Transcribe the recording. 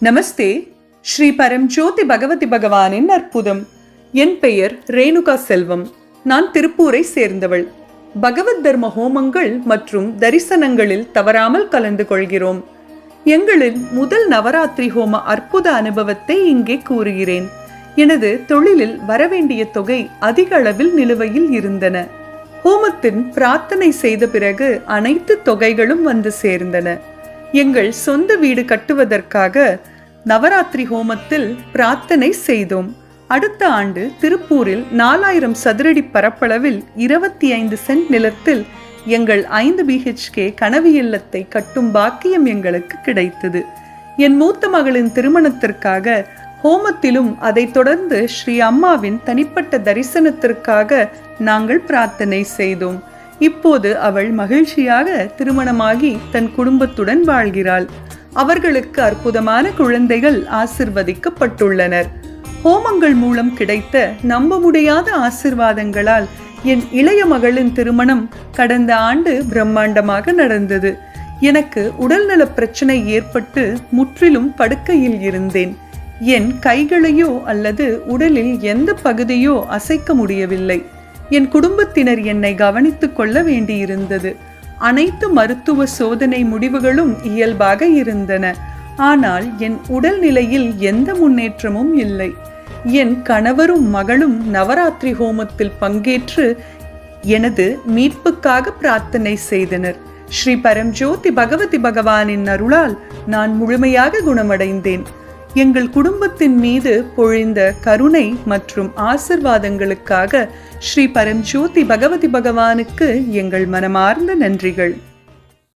நமஸ்தே. ஸ்ரீ பரம்ஜோதி பகவதி பகவானின் அற்புதம். என் பெயர் ரேணுகா செல்வம். நான் திருப்பூரை சேர்ந்தவள். பகவத் தர்ம ஹோமங்கள் மற்றும் தரிசனங்களில் தவறாமல் கலந்து கொள்கிறோம். எங்களின் முதல் நவராத்திரி ஹோம அற்புத அனுபவத்தை இங்கே கூறுகிறேன். எனது தொழிலில் வரவேண்டிய தொகை அதிக அளவில் நிலுவையில் இருந்தன. ஹோமத்தின் பிரார்த்தனை செய்த பிறகு அனைத்து தொகைகளும் வந்து சேர்ந்தன. எங்கள் சொந்த வீடு கட்டுவதற்காக நவராத்திரி ஹோமத்தில் பிரார்த்தனை செய்தோம். அடுத்த ஆண்டு திருப்பூரில் நாலாயிரம் சதுரடி பரப்பளவில் இருபத்தி ஐந்து சென்ட் நிலத்தில் எங்கள் ஐந்து பிஹெச்கே கனவு இல்லத்தை கட்டும் பாக்கியம் எங்களுக்கு கிடைத்தது. என் மூத்த மகளின் திருமணத்திற்காக ஹோமத்திலும் அதைத் தொடர்ந்து ஸ்ரீ அம்மாவின் தனிப்பட்ட தரிசனத்திற்காக நாங்கள் பிரார்த்தனை செய்தோம். இப்போது அவள் மகிழ்ச்சியாக திருமணமாகி தன் குடும்பத்துடன் வாழ்கிறாள். அவர்களுக்கு அற்புதமான குழந்தைகள் ஆசிர்வதிக்கப்பட்டுள்ளனர். ஹோமங்கள் மூலம் கிடைத்த நம்ப முடியாத ஆசிர்வாதங்களால் என் இளைய மகளின் திருமணம் கடந்த ஆண்டு பிரம்மாண்டமாக நடந்தது. எனக்கு உடல்நல பிரச்சனை ஏற்பட்டு முற்றிலும் படுக்கையில் இருந்தேன். என் கைகளையோ அல்லது உடலில் எந்த பகுதியோ அசைக்க முடியவில்லை. என் குடும்பத்தினர் என்னை கவனித்துக் கொள்ள வேண்டியிருந்தது. அனைத்து மருத்துவ சோதனை முடிவுகளும் இயல்பாக இருந்தன. ஆனால் என் உடல் நிலையில் எந்த முன்னேற்றமும் இல்லை. என் கணவரும் மகளும் நவராத்திரி ஹோமத்தில் பங்கேற்று எனது மீட்புக்காக பிரார்த்தனை செய்தனர். ஸ்ரீ பரம்ஜோதி பகவதி பகவானின் அருளால் நான் முழுமையாக குணமடைந்தேன். எங்கள் குடும்பத்தின் மீது பொழிந்த கருணை மற்றும் ஆசிர்வாதங்களுக்காக ஸ்ரீ பரம்ஜோதி பகவதி பகவானுக்கு எங்கள் மனமார்ந்த நன்றிகள்.